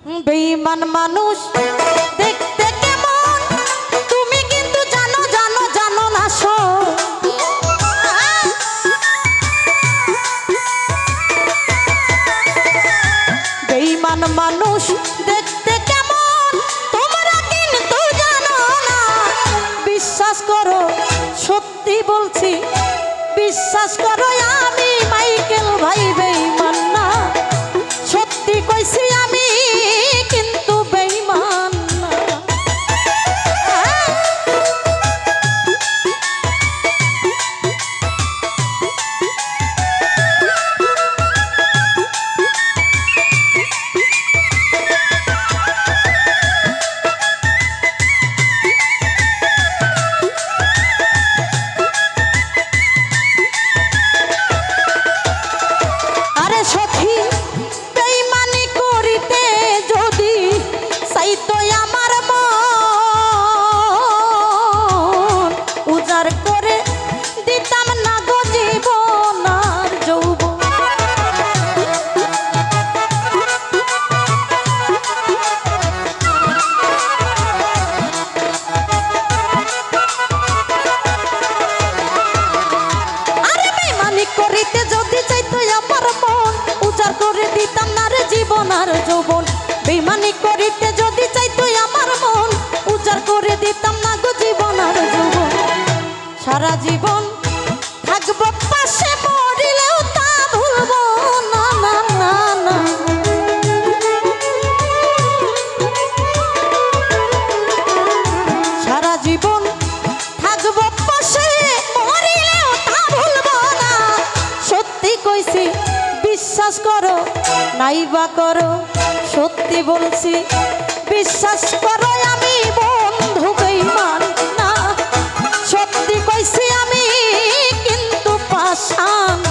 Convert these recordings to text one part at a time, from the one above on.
বেঈমান মানুষ, দেখতে কেমন? তুমি কিন্তু জানো জানো জানো না শো বেঈমান মানুষ, দেখতে কেমন? তোমরা কিন্তু জানো না। বিশ্বাস করো, সত্যি বলছি, বিশ্বাস করো আমি মাইকেল ভাই থাকব পাশে মরিলেও তা ভুলবো না না না না। সারা জীবন থাকব, পাশে মরিলেও তা ভুলবো না। সত্যি কইছি, বিশ্বাস করো, নাইবা করো, সত্যি বলছি, বিশ্বাস করো আমি বন্ধু বেঈমান না। সত্যি কইছি আমি কিন্তু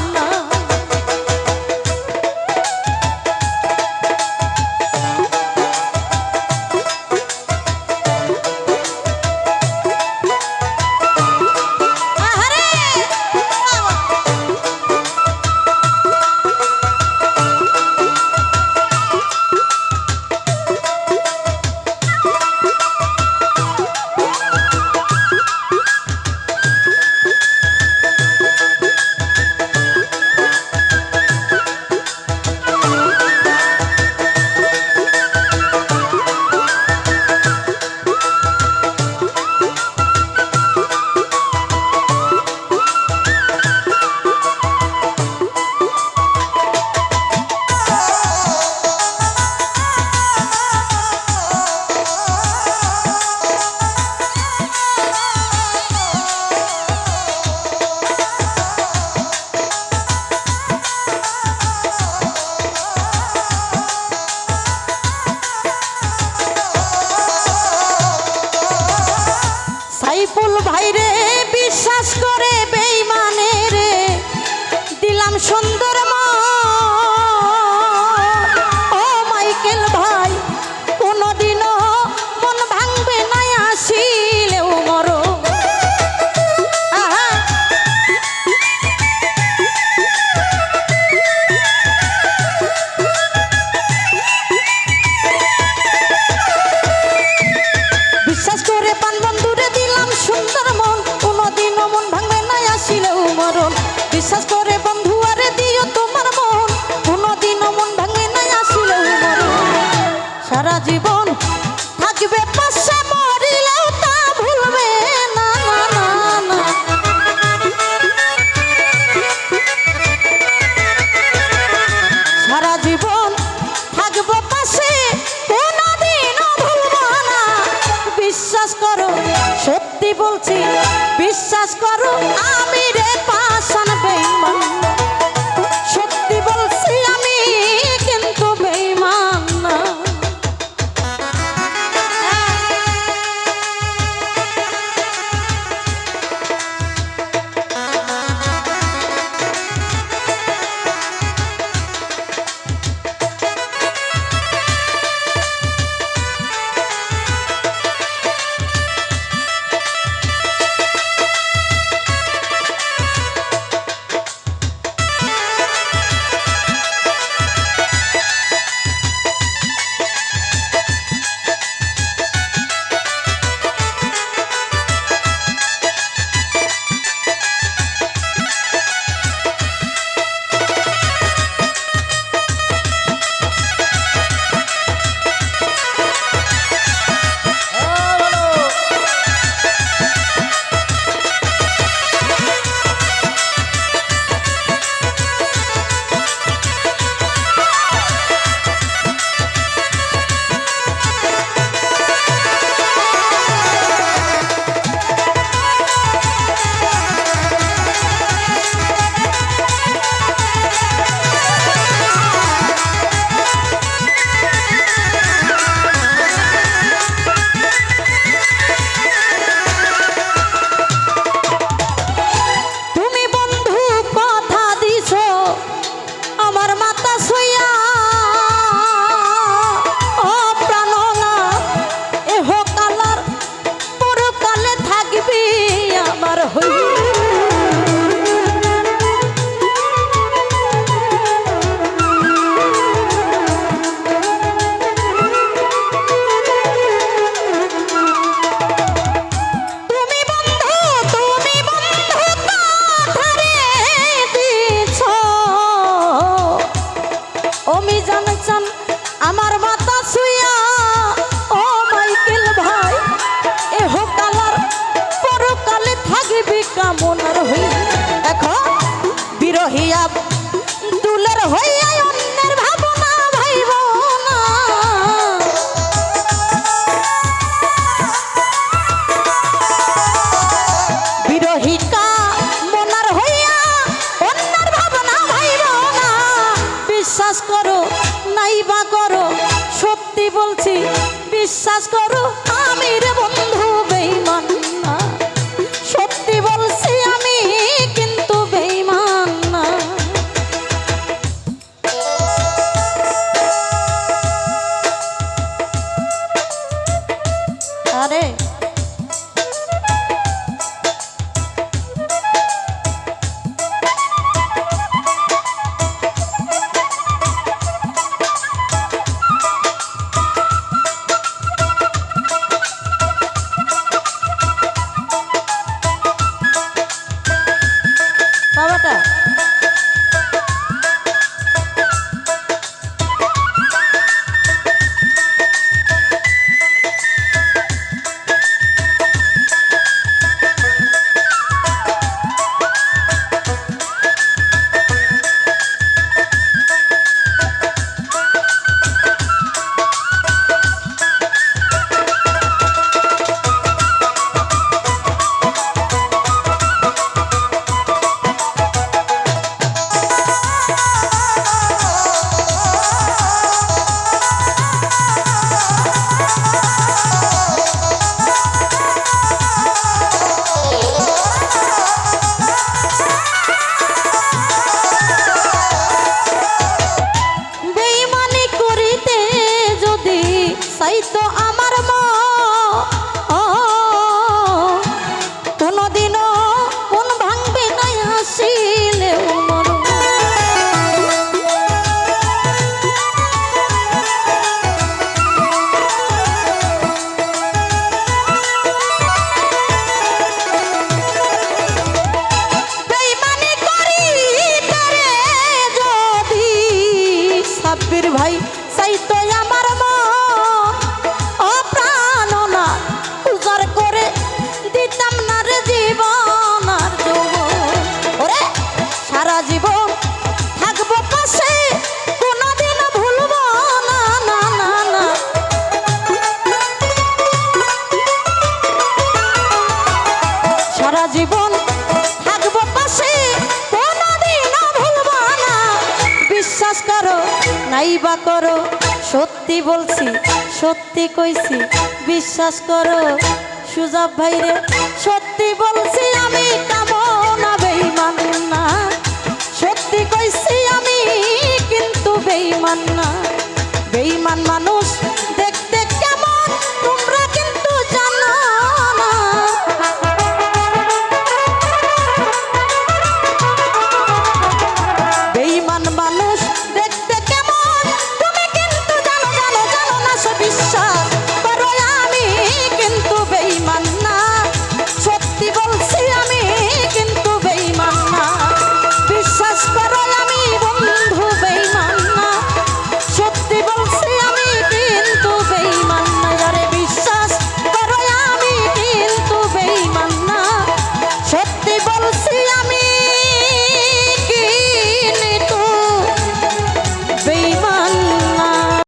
সাইফুল ভাইরে বলছি বিশ্বাস করো আমি রে বলছি বিশ্বাস করো আমি রে বন্ধু। তাই তো আমার বা করো। সত্যি বলছি, সত্যি কইছি, বিশ্বাস করো। সুজাব ভাইরে, সত্যি বলছি আমি কামনা বেইমান না। সত্যি কইছি আমি কিন্তু বেইমান না। বেইমান মানুষ